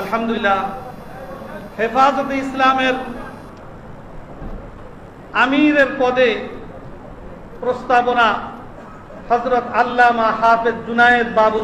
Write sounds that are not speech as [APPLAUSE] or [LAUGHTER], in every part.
আলহামদুলিল্লাহ। হেফাজতে ইসলামের আমিরের পদে প্রস্তাবনা হজরত আল্লামা হাফেজ জুনায়েদ বাবু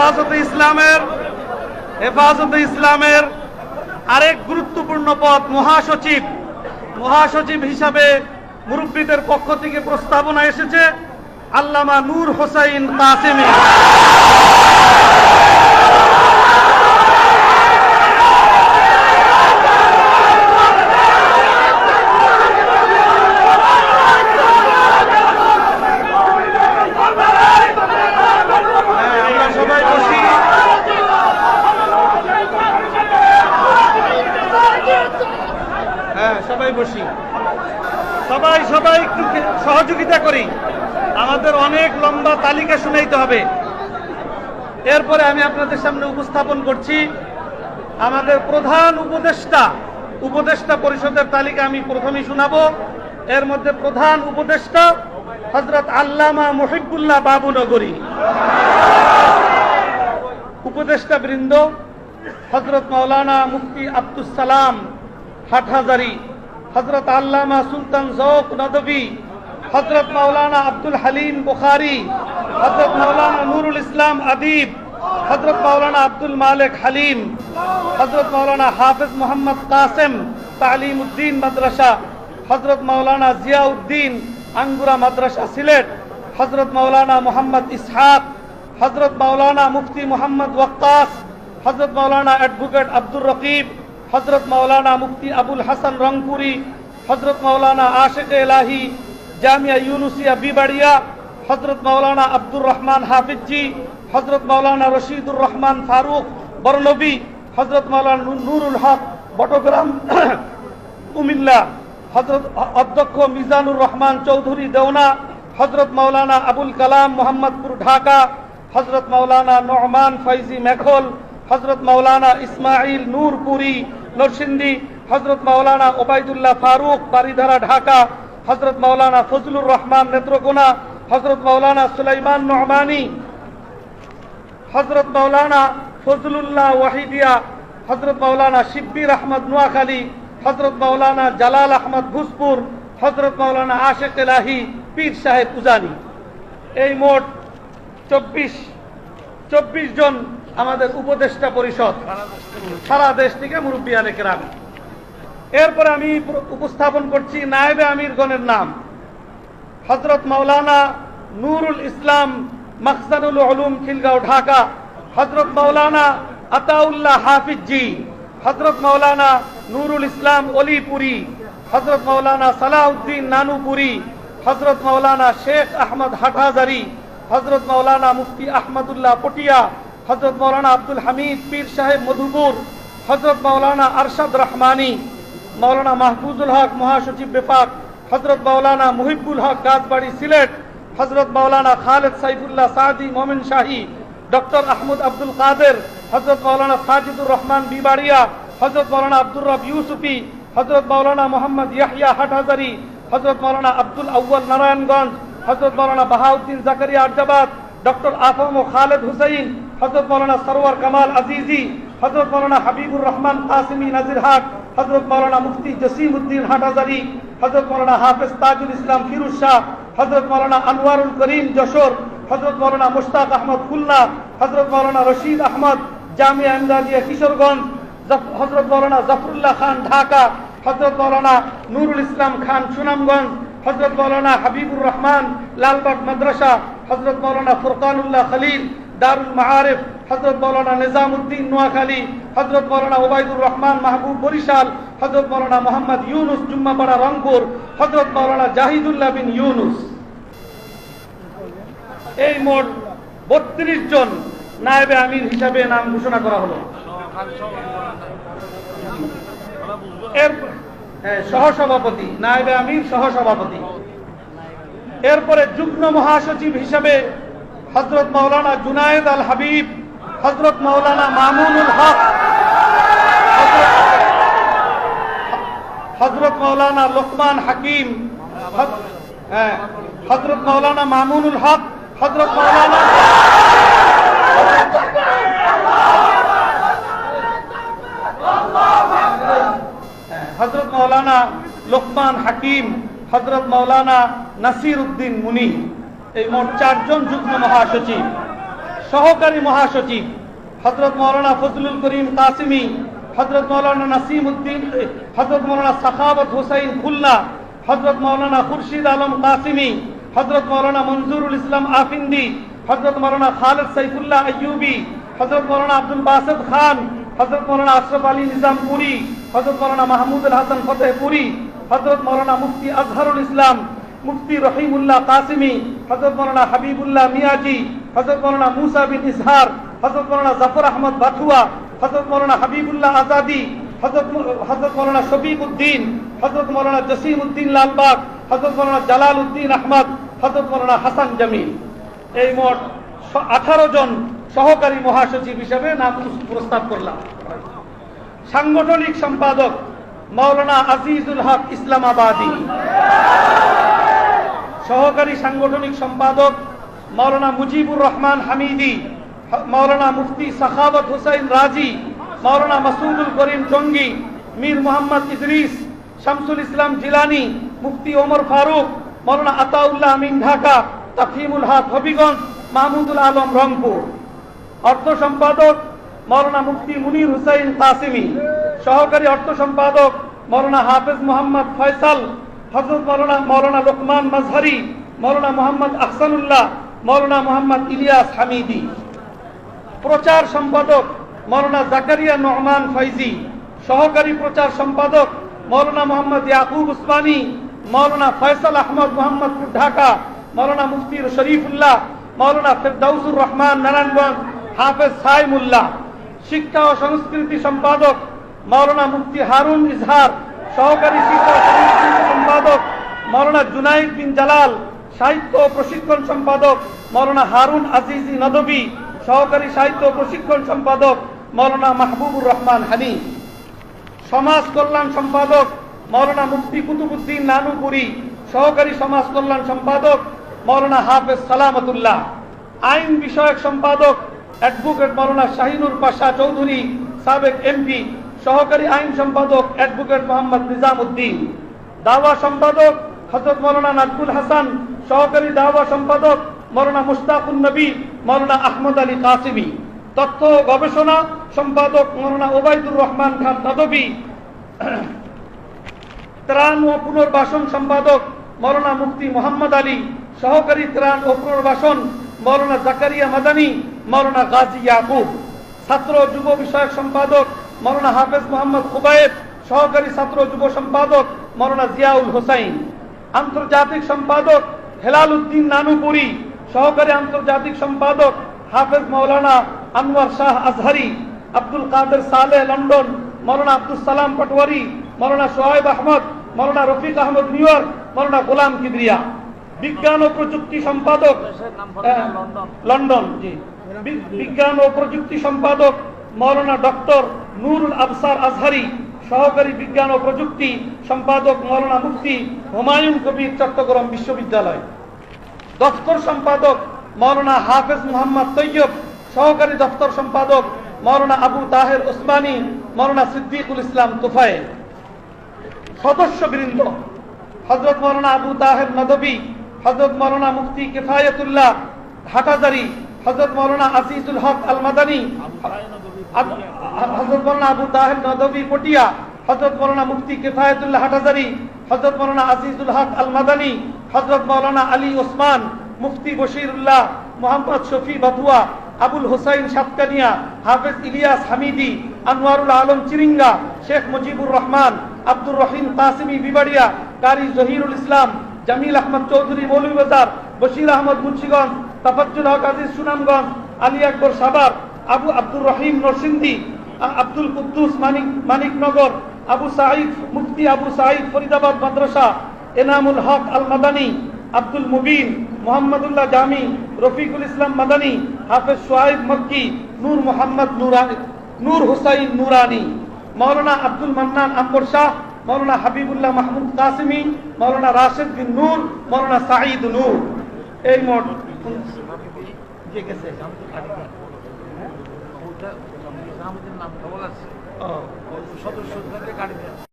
হেফাজতে ইসলামের হেফাজতে ইসলামের আরেক গুরুত্বপূর্ণ পদ মহাসচিব মহাসচিব হিসাবে মুরব্বীদের পক্ষ থেকে প্রস্তাবনা এসেছে, আল্লামা নূর হোসাইন কাসেমি। তালিকা শুনাইতে হবে। এরপরে আমি আপনাদের সামনে উপস্থাপন করছি। আমাদের প্রধান উপদেষ্টা উপদেষ্টা পরিষদের তালিকা আমি প্রথমেই শোনাবো। এর মধ্যে প্রধান উপদেষ্টা হজরত আল্লামা মহিবুল্লাহ বাবু নগরী উপদেষ্টা বৃন্দ হজরত মৌলানা মুফতি আব্দুল সালাম হাটহাজারি হজরত আল্লামা সুলতান জৌক নদবী হজরত মৌলানা আব্দুল হালিম বুখারি হজরত মৌলানা নুরুল ইসলাম আদিব হজরত মৌলানা আব্দুল মালিক হালিম হজরত মৌলানা হাফিজ মোহাম্মদ কাসেম তালিম উদ্দিন মাদ্রাসা হজরত মৌলানা জিয়াউদ্দিন আঙ্গুরা মাদ্রাসা সিলেট হজরত মৌলানা মোহাম্মদ ইসহাক হজরত মৌলানা মুফতি মোহাম্মদ ওয়াক্কাস হজরত মৌলানা অ্যাডভোকেট আব্দুর রকিব হজরত মৌলানা মুফতি আবুল হাসান রংপুরি হজরত মৌলানা আশেক এলাহি জামিয়া ইউনুসিয়া বিবাড়িয়া হজরত মৌলানা আব্দুর রহমান হাফিজি হজরত মৌলানা রশিদুর রহমান ফারুক বরনবী হজরত মৌলানা নুরুল হক, বটগ্রাম, [COUGHS] কুমিল্লা হজরত অধ্যক্ষ মিজানুর রহমান চৌধুরী দেওনা হজরত মৌলানা আবুল কালাম মোহাম্মদপুর, ঢাকা হজরত মৌলানা নহমান ফৈজি মেখল হজরত মৌলানা ইসমাইল নূরপুরি নরসিংদী হজরত মৌলানা ওবায়দুল্লাহ ফারুক বারিধারা, ঢাকা হজরত মৌলানা ফজলুর রহমান নেত্রকোনা হজরত মৌলানা সুলাইমান নহমানি হজরত মৌলানা ফজলুল্লাহ ওয়াহিদিয়া হজরত মৌলানা শিব্বির আহমদ নোয়াখালী হজরত মৌলানা জালাল আহমদ ভুসপুর হজরত মৌলানা আশেক এলাহি পীর সাহেব উজানি। এই মোট চব্বিশ চব্বিশ জন আমাদের উপদেষ্টা পরিষদ, সারা দেশ থেকে মুরব্বী আলেকেরাম। এরপর আমি উপস্থাপন করছি নায়েবে আমিরগণের নাম। হজরত মাওলানা নুরুল ইসলাম মকসানুল উলুম খিলগাঁও, ঢাকা। হজরত মাওলানা আতাউল্লাহ হাফিজ হজরত মাওলানা নুরুল ইসলাম অলিপুরি হজরত মাওলানা সালাউদ্দিন নানুপুরি হজরত মাওলানা শেখ আহমদ হাটহাজারি হজরত মাওলানা মুফতি আহমদুল্লাহ পটিয়া হজরত মাওলানা আব্দুল হামিদ পীর সাহেব মধুপুর হজরত মাওলানা আরশাদ রহমানি, মাওলানা মাহফুজুল হক মহাসচিব বেফাক হজরত মাওলানা মুহিবুল হক গাছবাড়ি সিলেট হজরত মাওলানা খালেদ সাইফুল্লাহ সাদি মোমিন শাহী ডক্টর আহমদ আব্দুল কাদের হজরত মাওলানা সাজিদুর রহমান বিবাড়িয়া হজরত মাওলানা আব্দুর রব ইউসুফি হজরত মাওলানা মোহাম্মদ ইয়াহিয়া হাটহাজারি হজরত মাওলানা আব্দুল আউ্বাল নারায়ণগঞ্জ হজরত মাওলানা বাহাউদ্দিন জাকারিয়া আরজাবাদ ডক্টর আফম ও খালেদ হুসাইন হজরত মাওলানা সরোয়ার কামাল আজিজি হজরত মাওলানা হাবিবুর রহমান কাসিমি নাজিরহাট হজরত মাওলানা মুফতি জসিম উদ্দিন হাটাজারি হজরত মাওলানা হাফেজ তাজুল ইসলাম ফিরুজ শাহ হজরত মাওলানা আনোয়ারুল করিম যশোর হজরত মাওলানা মুশতাক আহমদ খুলনা হজরত মাওলানা রশিদ আহমদ জামিয়া ইমদাদিয়া কিশোরগঞ্জ হজরত মাওলানা জাফরুল্লাহ খান ঢাকা হজরত মাওলানা নুরুল ইসলাম খান সুনামগঞ্জ হজরত মাওলানা হাবিবুর রহমান লালবাগ মাদ্রাসা হজরত মাওলানা ফুরকানুল্লাহ খলিল দারুল মাআরিফ হজরত মৌলানা নিজামুদ্দিন নোয়াখালী হজরত মৌলানা ওবায়দুর রহমান মাহবুব বরিশাল হজরত মৌলানা মোহাম্মদ ইউনুস জুম্মাপাড়া রংপুর হজরত মৌলানা জাহিদুল্লাহ বিন ইউনুস। এই মোট বত্রিশ জন নায়েবে আমির হিসাবে নাম ঘোষণা করা হলো। হ্যাঁ, সহসভাপতি নায়েবে আমির সহসভাপতি। এরপরে যুগ্ম মহাসচিব হিসাবে হজরত মাওলানা জুনায়েদ আল হাবিব হজরত মৌলানা মামুনুল হক। হজরত মৌলানা লোকমান হাকিম। হ্যাঁ, হজরত মৌলানা মামুনুল হক হজরত মৌলানা হজরত মৌলানা লোকমান হাকিম হজরত মৌলানা নাসির উদ্দিন মুনি। এই মোট চারজন যুগ্ম মহাসচিব। সহকারী মহাসচিব হজরত মৌলানা ফজলুল করিম কাসিমি হজরত মৌলানা নাসিম উদ্দিন হজরত মৌলানা সাখাবত হুসাইন খুলনা হজরত মৌলানা খুরশিদ আলম কাসিমি হজরত মৌলানা মঞ্জুরুল ইসলাম আফিন্দি হজরত মৌলানা খালেদ সাইফুল্লাহ আইয়ুবি হজরত মৌলানা আব্দুল বাসেদ খান হজরত মৌলানা আশরফ আলী নিজামপুরি হজরত মৌলানা মাহমুদুল হাসান ফতেহপুরি হজরত মৌলানা মুফতি আজহারুল ইসলাম মুফতি রহিমুল্লাহ কাসিমি হজরত মৌলানা হাবিবুল্লাহ মিয়াজি হজরত মৌলানা মুসা বিন ইসহার হজরত মৌলানা জাফর আহমদ বাথুয়া হজরত মৌলানা হাবিবুল্লাহ আজাদি হজরত হজরত মৌলানা শফিক উদ্দিন হজরত মৌলানা জসিম উদ্দিন লালবাগ হজরত মৌলানা জালাল উদ্দিন আহমদ হজরত মৌলানা হাসান জামিল। এই মোট আঠারো জন সহকারী মহাসচিব হিসেবে নাম প্রস্তাব করলাম। সাংগঠনিক সম্পাদক মৌলানা আজিজুল হক ইসলামাবাদী। সহকারী সাংগঠনিক সম্পাদক মৌলানা মুজিবুর রহমান হামিদি মৌলানা মুফতি সাখাবত হুসাইন রাজি মৌলানা মাসুদুল করিম জঙ্গি মীর মোহাম্মদ ইদরিস, শামসুল ইসলাম জিলানি, মুফতি ওমর ফারুক মৌলানা আতাউল্লাহ আমিন ঢাকা তাফিমুল হক হবিগঞ্জ, মাহমুদুল আলম রংপুর। অর্থ সম্পাদক মৌলানা মুফতি মুনির হুসাইন কাসিমি, সহকারী অর্থ সম্পাদক মৌলানা হাফেজ মোহাম্মদ ফয়সাল হজরত মৌলানা মৌলানা লোকমান মাজহারি মৌলানা মোহাম্মদ আহসানুল্লাহ মৌলানা মোহাম্মদ ইলিয়াস হামিদি। প্রচার সম্পাদক মৌলানা জাকারিয়া নহমান ফৈজি। সহকারী প্রচার সম্পাদক মৌলানা মোহাম্মদ ইয়াকুব উসমানী। মৌলানা ফয়সাল আহমদ মোহাম্মদপুর ঢাকা। মৌলানা মুফতির শরীফুল্লাহ। মৌলানা ফেরদাউসুর রহমান নারায়ণগঞ্জ হাফেজ সাইমুল্লাহ। শিক্ষা ও সংস্কৃতি সম্পাদক মৌলানা মুফতি হারুন ইজহার। সহকারী শিক্ষা সংস্কৃতি সম্পাদক মৌলানা জুনাইদ বিন জালাল। সাহিত্য প্রশিক্ষণ সম্পাদক মৌলানা হারুন আজিজি নদবী সহকারী সাহিত্য প্রশিক্ষণ সম্পাদক মৌলানা মাহবুবুর রহমান হানি, সমাজ কল্যাণ সম্পাদক মৌলানা মুফতি কুতুবুদ্দিন নানুপুরি, সহকারী সমাজ কল্যাণ সম্পাদক মৌলানা হাফেজ সালামতুল্লাহ, আইন বিষয়ক সম্পাদক অ্যাডভোকেট মৌলানা শাহিনুর পাশা চৌধুরী, সাবেক এমপি, সহকারী আইন সম্পাদক অ্যাডভোকেট মোহাম্মদ নিজামুদ্দিন, দাওয়া সম্পাদক হজরত মৌলানা নাজবুল হাসান সহকারী দাওয়া সম্পাদক মৌলানা মুস্তাকুন নবী, মৌলানা আহমদ আলী কাসিমি। তথ্য গবেষণা সম্পাদক মৌলানা ওবায়দুর রহমান খান নদবী ত্রাণ ও পুনর্বাসন সম্পাদক মৌলানা মুফতি মোহাম্মদ আলী। সহকারী ত্রাণ ও পুনর্বাসন মৌলানা জাকারিয়া মাদানী, মৌলানা গাজী ইয়াকুব। ছাত্র যুব বিষয়ক সম্পাদক মৌলানা হাফেজ মোহাম্মদ খুবায়েব। সহকারী ছাত্র যুব সম্পাদক মৌলানা জিয়াউল হোসাইন। আন্তর্জাতিক সম্পাদক হেলাল উদ্দিন নানুপুরি সহকারী আন্তর্জাতিক সম্পাদক Hafez Maulana Anwar Shah Azhari Abdul Kader Saleh London Maulana Abdul Salam Patwari Maulana Soheb Ahmad Maulana Rafiq Ahmad New York Maulana Golam Kibria. বিজ্ঞান ও প্রযুক্তি সম্পাদক লন্ডন। জি। বিজ্ঞান ও প্রযুক্তি সম্পাদক মৌলানা ডক্টর নুরুল আবসার আজহারি সহকারী বিজ্ঞান ও প্রযুক্তি সম্পাদক মৌলানা মুফতি হুমায়ুন কবির চট্টগ্রাম বিশ্ববিদ্যালয়। দফতর সম্পাদক মৌলানা হাফেজ মোহাম্মদ তৈয়ব, সহকারী দফতর সম্পাদক মৌলানা আবু তাহের ওসমানী, মৌলানা সিদ্দিকুল ইসলাম তুফায়ে সদস্যবৃন্দ হজরত মৌলানা আবু তাহের নদবী হজরত মৌলানা মুফতি কিফায়তুল্লাহ হাটাজারি হজরত মৌলানা আজিজুল হক আল মাদানী হজরত মৌলানা আবু তাহের নদবী পটিয়া হজরত মৌলানা মুফতি কিফায়তুল্লাহ হাটাজারি হজরত মৌলানা আজিজুল হক আল মাদানী হজরত মৌলানা আলী ওসমান, মুফতি বশিরুল্লাহ, মোহাম্মদ শফি বাতুয়া, আবুল হোসাইন সাতকানিয়া, হাফেজ ইলিয়াস হামিদি, আনোয়ারুল আলম চিরিঙ্গা, শেখ মুজিবুর রহমান, আব্দুর রহিম কাসিমি বিবাড়িয়া, কারি জহিরুল ইসলাম, জামিল আহমদ চৌধুরী মৌলভীবাজার, বশির আহমদ মুন্সিগঞ্জ, তাফাজ্জুল হক আজিজ সুনামগঞ্জ, আলী আকবর সাবার আবু আব্দুর রহিম নরসিংদী আব্দুল কুদ্দুস, মানিক মানিকনগর আবু সাঈদ, মুফতি আবু সাঈদ, ফরিদাবাদ মাদ্রাসা, এনামুল হক আল মাদানী আব্দুল মুবিন, মোহাম্মদুল্লাহ জামি, রফিকুল ইসলাম মাদানী, হাফেজ সোহাইব মক্কি, নূর মোহাম্মদ নুরানি, নূর হুসাইন নুরানি মৌলানা আব্দুল মান্নান আম্বর শাহ মৌলানা হাবিবুল্লাহ মাহমুদ কাসিমি মৌলানা রাশেদ বিন নূর মৌলানা সাঈদ নূর। এই মোট গেছে আমাদের নাম খবর আছে ও। সদস্য গাড়ি